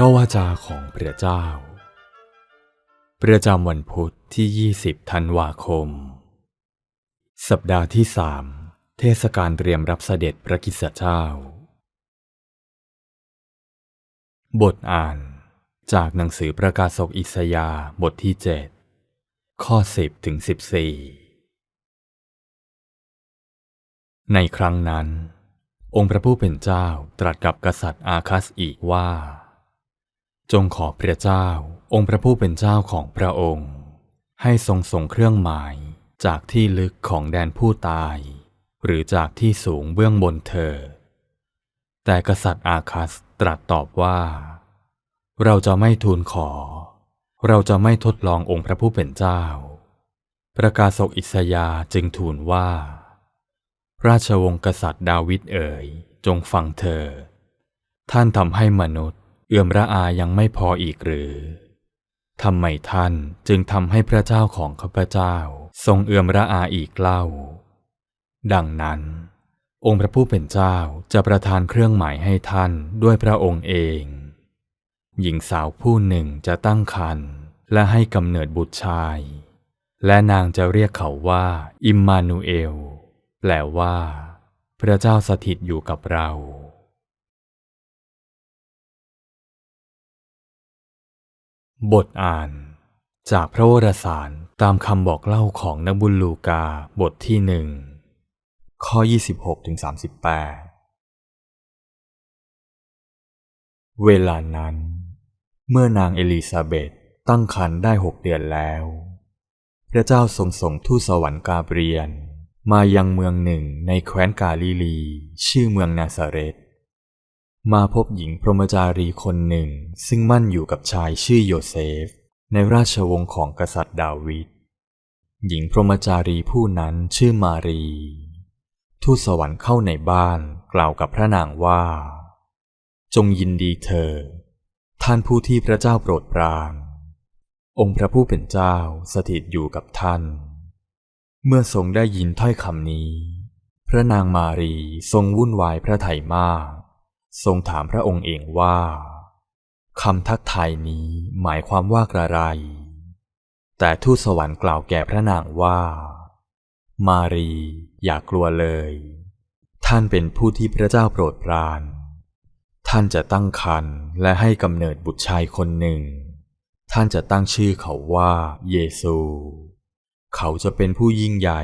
ระวาจาของพระเจ้า ประจำวันพุธที่ 20 ธันวาคม สัปดาห์ที่สามเทศกาลเตรียมรับเสด็จพระกิสเจ้า บทอ่านจากหนังสือประกาศกอิสยาบทที่ 7 ข้อ 10 ถึง 14 ในครั้งนั้น องค์พระผู้เป็นเจ้าตรัสกับกษัตริย์อาคัสอีกว่า จงขอพระเจ้า องค์พระผู้เป็นเจ้าของพระองค์ ให้ทรงส่งเครื่องหมายจากที่ลึกของแดนผู้ตาย หรือจากที่สูงเบื้องบนเธอ แต่กษัตริย์อาคัสตรัสตอบว่า เราจะไม่ทูลขอ เราจะไม่ทดลององค์พระผู้เป็นเจ้า ประกาศกอิสยาจึงทูลว่า ราชวงศ์กษัตริย์ดาวิดเอ๋ยจงฟังเธอ ท่านทำให้มนุษย์ เอื่อมระอายังไม่พออีกหรือทำไมท่านจึงทำให้พระเจ้าของข้าพเจ้า ทรงเอื่อมระอาอีกเล่า ดังนั้น องค์พระผู้เป็นเจ้าจะประทานเครื่องหมายให้ท่านด้วยพระองค์เอง หญิงสาวผู้หนึ่งจะตั้งครรภ์และให้กำเนิดบุตรชาย และนางจะเรียกเขาว่า อิมมานูเอล แปลว่า พระเจ้าสถิตอยู่กับเรา บทอ่าน จากพระวรสารตามคำบอกเล่าของนักบุญลูกาบทที่หนึ่งข้อ 26ถึง38เวลานั้น เมื่อนางเอลิซาเบธตั้งครรภ์ได้หกเดือนแล้ว พระเจ้าทรงส่งทูตสวรรค์กาเบรียน มายังเมืองหนึ่งในแคว้นกาลิลี ชื่อเมืองนาซาเรต มาพบหญิงพรหมจารีคนหนึ่ง ซึ่งมั่นอยู่กับชายชื่อโยเซฟ ในราชวงศ์ของกษัตริย์ดาวิด หญิงพรหมจารีผู้นั้นชื่อมารี ทูตสวรรค์เข้าในบ้านกล่าวกับพระนางว่า จงยินดีเธอ ท่านผู้ที่พระเจ้าโปรดปราน องค์พระผู้เป็นเจ้าสถิตอยู่กับท่าน เมื่อทรงได้ยินถ้อยคำนี้ พระนางมารีทรงวุ่นวายพระไถยมาก ทรงถามพระองค์เองว่าคำทักทายนี้หมายความว่ากระไร แต่ทูตสวรรค์กล่าวแก่พระนางว่า มารีอย่ากลัวเลย ท่านเป็นผู้ที่พระเจ้าโปรดปราน ท่านจะตั้งครรภ์และให้กำเนิดบุตรชายคนหนึ่ง ท่านจะตั้งชื่อเขาว่าเยซู เขาจะเป็นผู้ยิ่งใหญ่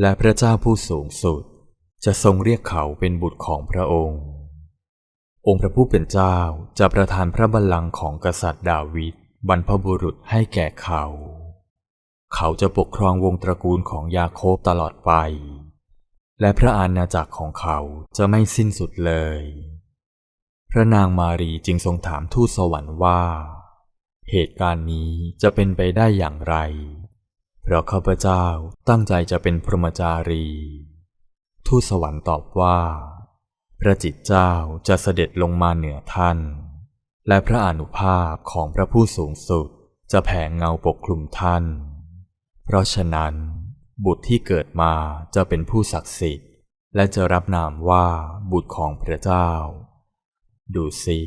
และพระเจ้าผู้สูงสุด จะทรงเรียกเขาเป็นบุตรของพระองค์ องค์พระผู้เป็นเจ้าจะประทานพระบัลลังก์ของกษัตริย์ดาวิดบรรพบุรุษให้แก่เขา เขาจะปกครองวงตระกูลของยาโคบตลอดไป และพระอาณาจักรของเขาจะไม่สิ้นสุดเลย พระนางมารีจึงทรงถามทูตสวรรค์ว่า เหตุการณ์นี้จะเป็นไปได้อย่างไร เพราะข้าพเจ้าตั้งใจจะเป็นพรหมจารี ทูตสวรรค์ตอบว่า พระจิตเจ้าจะเสด็จลงมาเหนือท่าน และพระอนุภาพของพระผู้สูงสุดจะแผ่เงาปกคลุมท่าน เพราะฉะนั้น บุตรที่เกิดมาจะเป็นผู้ศักดิ์สิทธิ์ และจะรับนามว่าบุตรของพระเจ้า ดูสิ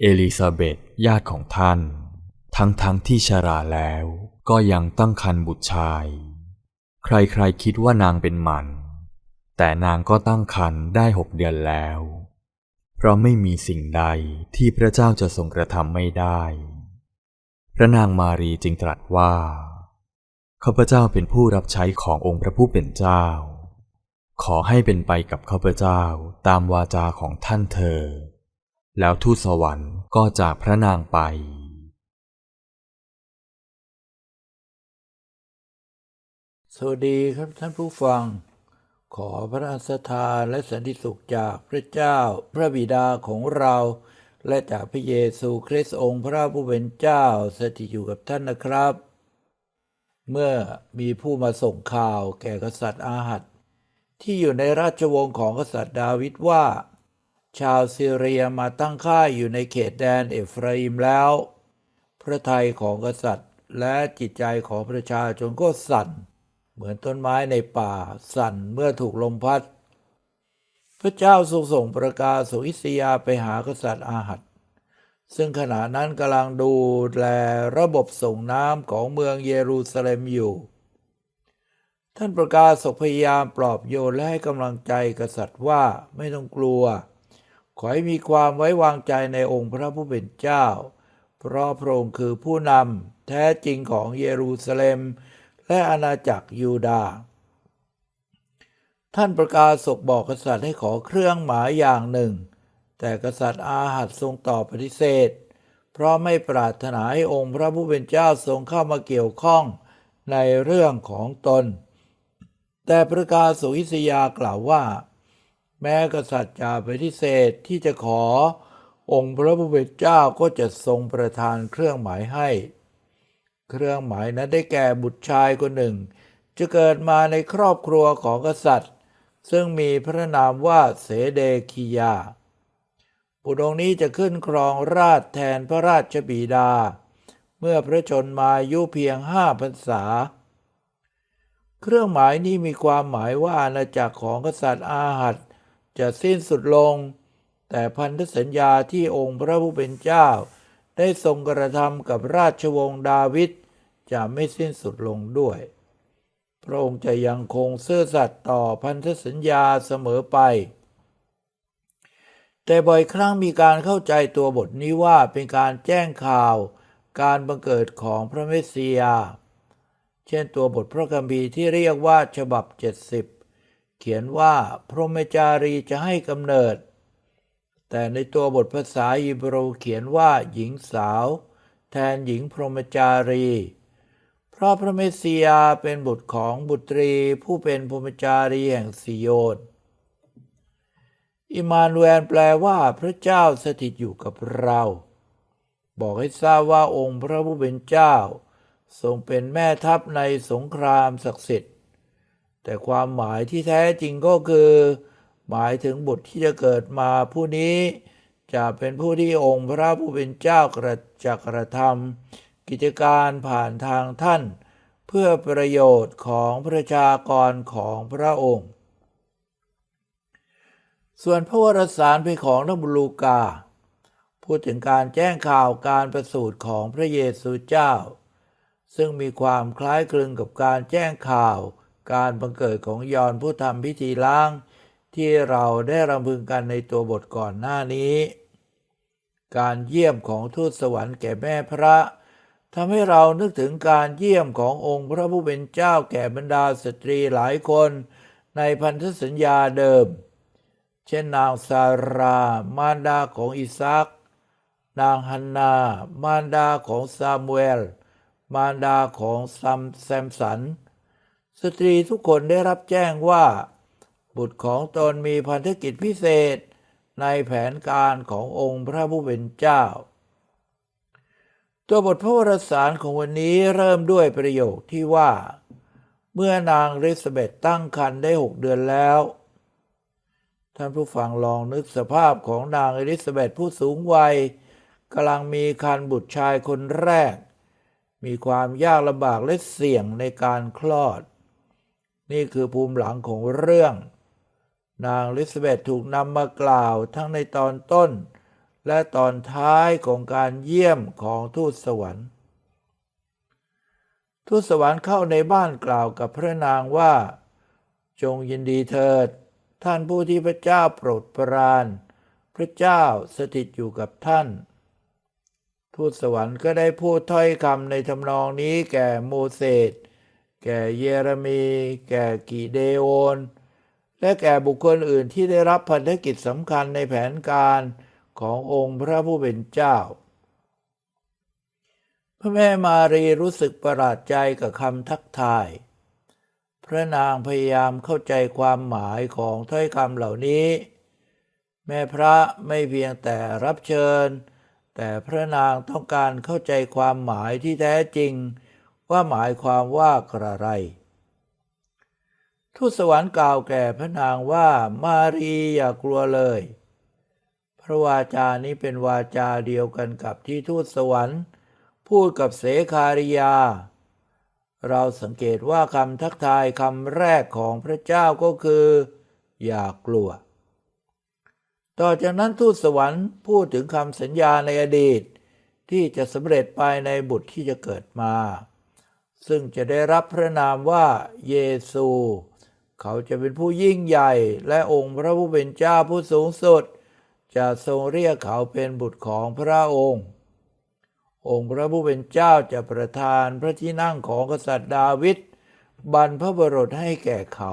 เอลิซาเบธญาติของท่าน ทั้งทั้งที่ชราแล้วก็ยังตั้งครรภ์บุตรชาย ใครๆคิดว่านางเป็นหมัน แต่นางก็ตั้งครรภ์ได้หกเดือนแล้ว เพราะไม่มีสิ่งใดที่พระเจ้าจะทรงกระทำไม่ได้ พระนางมารีจึงตรัสว่าข้าพเจ้าเป็นผู้รับใช้ขององค์พระผู้เป็นเจ้า ขอให้เป็นไปกับข้าพเจ้าตามวาจาของท่านเธอ แล้วทูตสวรรค์ก็จากพระนางไปสวัสดีครับท่านผู้ฟัง ขอพระอัสทานและสันติสุขจากพระเจ้า พระบิดาของเรา และจากพระเยซูคริสต์องค์พระผู้เป็นเจ้าสถิตอยู่กับท่านนะครับ เมื่อมีผู้มาส่งข่าวแก่กษัตริย์อาหัดที่อยู่ในราชวงศ์ของกษัตริย์ดาวิดว่า ชาวซีเรียมาตั้งค่ายอยู่ในเขตแดนเอฟราอิมแล้ว พระทัยของกษัตริย์และจิตใจของประชาชนก็สั่น เหมือนต้นไม้ในป่าสั่นเมื่อถูกลมพัด พระเจ้าทรงส่งประกาศส่งอิสยาไปหากษัตริย์อาหัดซึ่งขณะนั้นกำลังดูแลระบบส่งน้ำของเมืองเยรูซาเล็มอยู่ ท่านประกาศกพยายามปลอบโยนและให้กำลังใจกษัตริย์ว่าไม่ต้องกลัว ขอให้มีความไว้วางใจในองค์พระผู้เป็นเจ้า เพราะพระองค์คือผู้นำแท้จริงของเยรูซาเล็ม และอาณาจักรยูดาห์ท่านประกาศศกบอกกษัตริย์ให้ขอเครื่องหมายอย่างหนึ่ง แต่กษัตริย์อาหัดทรงตอบปฏิเสธ เพราะไม่ปรารถนาให้องค์พระผู้เป็นเจ้าทรงเข้ามาเกี่ยวข้องในเรื่องของตน แต่ประกาศสุอิสยากล่าวว่า แม้กษัตริย์จะปฏิเสธที่จะขอองค์พระผู้เป็นเจ้าก็จะทรงประทานเครื่องหมายให้ เครื่องหมายนั้นได้แก่บุตรชายคนหนึ่ง จะเกิดมาในครอบครัวของกษัตริย์ ซึ่งมีพระนามว่าเสเดคียา บุตรองค์นี้จะขึ้นครองราชแทนพระราชบิดา เมื่อพระชนมายุเพียงห้าพรรษา เครื่องหมายนี้มีความหมายว่าอาณาจักรของกษัตริย์อาหัดจะสิ้นสุดลง แต่พันธสัญญาที่องค์พระผู้เป็นเจ้า ได้ทรงกระทำกับราชวงศ์ดาวิด จะไม่สิ้นสุดลงด้วย พระองค์จะยังคงซื่อสัตย์ต่อพันธสัญญาเสมอไป แต่บ่อยครั้งมีการเข้าใจตัวบทนี้ว่าเป็นการแจ้งข่าวการบังเกิดของพระเมสสิยา เช่นตัวบทพระคัมภีร์ที่เรียกว่าฉบับ 70 เขียนว่าพระเมจารีจะให้กำเนิด แต่ในตัวบทภาษาฮีบรูเขียนว่าหญิงสาว แทนหญิงพรหมจารี เพราะพระเมสสิยาเป็นบุตรของบุตรีผู้เป็นพรหมจารีแห่งซิโยนอิมานเวลแปลว่าพระเจ้าสถิตอยู่กับเรา บอกให้ทราบว่าองค์พระผู้เป็นเจ้า ทรงเป็นแม่ทัพในสงครามศักดิ์สิทธิ์ แต่ความหมายที่แท้จริงก็คือ หมายถึงบุตรที่จะเกิดมาผู้นี้ จะเป็นผู้ที่องค์พระผู้เป็นเจ้ากระจักกระทำ กิจการผ่านทางท่าน เพื่อประโยชน์ของประชากรของพระองค์ ส่วนพระวรสารเป็นของนบุลูกา พูดถึงการแจ้งข่าวการประสูติของพระเยซูเจ้า ซึ่งมีความคล้ายคลึงกับการแจ้งข่าวการบังเกิดของยอนผู้ทำพิธีล้าง ที่เราได้รำพึงกันในตัวบทก่อนหน้านี้ การเยี่ยมของทูตสวรรค์แก่แม่พระ ทำให้เรานึกถึงการเยี่ยมขององค์พระผู้เป็นเจ้าแก่บรรดาสตรีหลายคนในพันธสัญญาเดิม เช่นนางซารามารดาของอิซัก นางฮันนา มารดาของซามูเอล มารดาของซัมแซมสัน สตรีทุกคนได้รับแจ้งว่า บุตรของตนมีพันธกิจพิเศษในแผนการขององค์พระผู้เป็นเจ้า ตัวบทพระวรสารของวันนี้เริ่มด้วยประโยคที่ว่า เมื่อนางเอลิซเบตตั้งครรภ์ได้หกเดือนแล้ว ท่านผู้ฟังลองนึกสภาพของนางอลิซาเบตผู้สูงวัยกำลังมีคันบุตรชายคนแรก มีความยากลำบากและเสี่ยงในการคลอด นี่คือภูมิหลังของเรื่อง นางอลิซาเบตถูกนำมากล่าวทั้งในตอนต้น และตอนท้ายของการเยี่ยมของทูตสวรรค์ ทูตสวรรค์เข้าในบ้านกล่าวกับพระนางว่า จงยินดีเถิด ท่านผู้ที่พระเจ้าโปรดปราน พระเจ้าสถิตอยู่กับท่าน ทูตสวรรค์ก็ได้พูดถ้อยคำในทำนองนี้แก่โมเสสแก่เยเรมี แก่กิเดโอน และแก่บุคคลอื่นที่ได้รับพันธกิจสำคัญในแผนการ ขององค์พระผู้เป็นเจ้า พระแม่มารีรู้สึกประหลาดใจกับคำทักทาย พระนางพยายามเข้าใจความหมายของถ้อยคำเหล่านี้ แม่พระไม่เพียงแต่รับเชิญ แต่พระนางต้องการเข้าใจความหมายที่แท้จริง ว่าหมายความว่าอะไรทูตสวรรค์กล่าวแก่พระนางว่ามารีอย่ากลัวเลย ระวาจานี้เป็นวาจาเดียวกันกับที่ทูตสวรรค์ พูดกับเสคาริยา เราสังเกตว่าคำทักทายคำแรกของพระเจ้าก็คือ อย่ากลัว ต่อจากนั้นทูตสวรรค์พูดถึงคำสัญญาในอดีต ที่จะสำเร็จไปในบุตรที่จะเกิดมา ซึ่งจะได้รับพระนามว่าเยซู เขาจะเป็นผู้ยิ่งใหญ่และองค์พระผู้เป็นเจ้าผู้สูงสุด จะทรงเรียกเขาเป็นบุตรของพระองค์ องค์พระผู้เป็นเจ้าจะประทานพระที่นั่งของกษัตริย์ดาวิดบรรพบรุษให้แก่เขา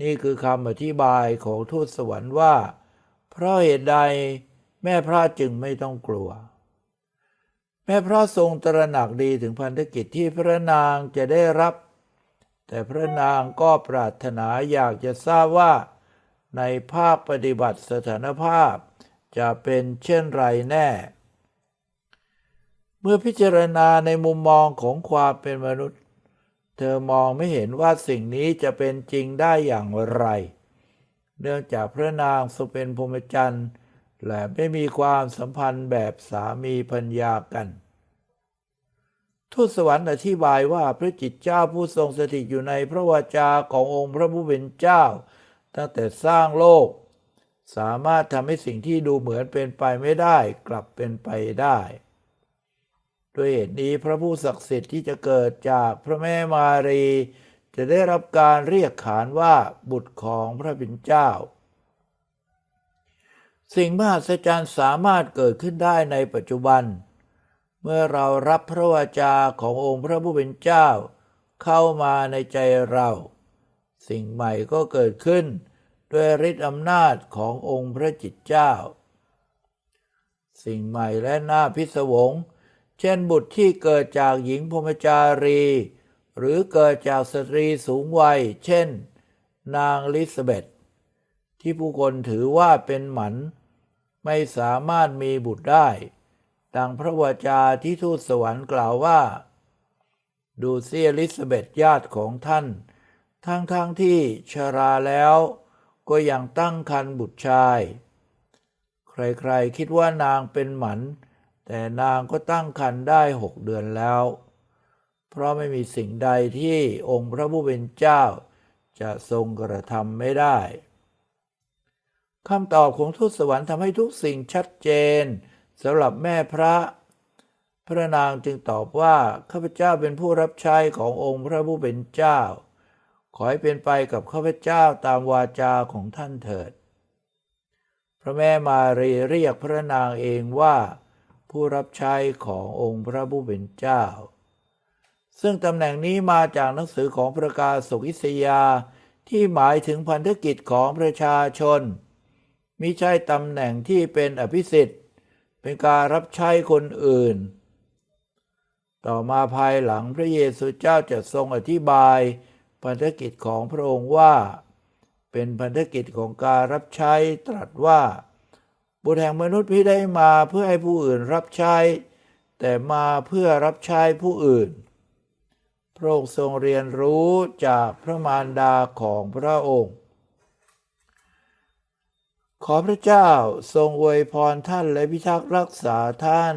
นี่คือคำอธิบายของทูตสวรรค์ว่า เพราะเหตุใดแม่พระจึงไม่ต้องกลัว แม่พระทรงตระหนักดีถึงพันธกิจที่พระนางจะได้รับ แต่พระนางก็ปรารถนาอยากจะทราบว่า ในภาคปฏิบัติสถานภาพ จะเป็นเช่นไรแน่ เมื่อพิจารณาในมุมมองของความเป็นมนุษย์ เธอมองไม่เห็นว่าสิ่งนี้จะเป็นจริงได้อย่างไร เนื่องจากพระนางทรงเป็นพรหมจรรย์และไม่มีความสัมพันธ์แบบสามีพัญญากันทูตสวรรค์อธิบายว่าพระจิตเจ้าผู้ทรงสถิตอยู่ในพระวาจาขององค์พระผู้เป็นเจ้า ตั้งแต่สร้างโลก สามารถทำให้สิ่งที่ดูเหมือนเป็นไปไม่ได้กลับเป็นไปได้ด้วยเหตุนี้พระผู้ศักดิ์สิทธิ์ที่จะเกิดจากพระแม่มารี จะได้รับการเรียกขานว่าบุตรของพระบิดเจ้า สิ่งมหัศจรรย์สามารถเกิดขึ้นได้ในปัจจุบัน เมื่อเรารับพระวาจาขององค์พระผู้เป็นเจ้า เข้ามาในใจเรา สิ่งใหม่ก็เกิดขึ้น ด้วยฤทธิอำนาจขององค์พระจิตเจ้า สิ่งใหม่และน่าพิศวง เช่นบุตรที่เกิดจากหญิงพรมจารี หรือเกิดจากสตรีสูงวัย เช่น นางลิซาเบธที่ผู้คนถือว่าเป็นหมัน ไม่สามารถมีบุตรได้ ดังพระวจาที่ทูตสวรรค์กล่าวว่า ดูเซียลิซาเบธญาติของท่าน ทั้งๆทที่ชราแล้วก็ยังตั้งครรภ์บุตรชาย ใครๆคิดว่านางเป็นหมัน แต่นางก็ตั้งครรภ์ได้หกเดือนแล้ว เพราะไม่มีสิ่งใดที่องค์พระผู้เป็นเจ้า จะทรงกระทำไม่ได้คำตอบของทูตสวรรค์ทำให้ทุกสิ่งชัดเจนสำหรับแม่พระ พระนางจึงตอบว่าข้าพเจ้าเป็นผู้รับใช้ขององค์พระผู้เป็นเจ้า ขอให้เป็นไปกับข้าพเจ้าตามวาจาของท่านเถิด พระแม่มารีเรียกพระนางเองว่า ผู้รับใช้ขององค์พระผู้เป็นเจ้า ซึ่งตำแหน่งนี้มาจากหนังสือของประกาศสุกิสยาที่หมายถึงพันธกิจของประชาชนมิใช่ตำแหน่งที่เป็นอภิสิทธิ์เป็นการรับใช้คนอื่น ต่อมาภายหลังพระเยซูเจ้าจะทรงอธิบาย พันธกิจของพระองค์ว่า เป็นพันธกิจของการรับใช้ตรัสว่า บุตรแห่งมนุษย์ไม่ได้มาเพื่อให้ผู้อื่นรับใช้ แต่มาเพื่อรับใช้ผู้อื่น พระองค์ทรงเรียนรู้จากพระมารดาของพระองค์ ขอพระเจ้าทรงอวยพรท่านและพิทักษ์รักษาท่าน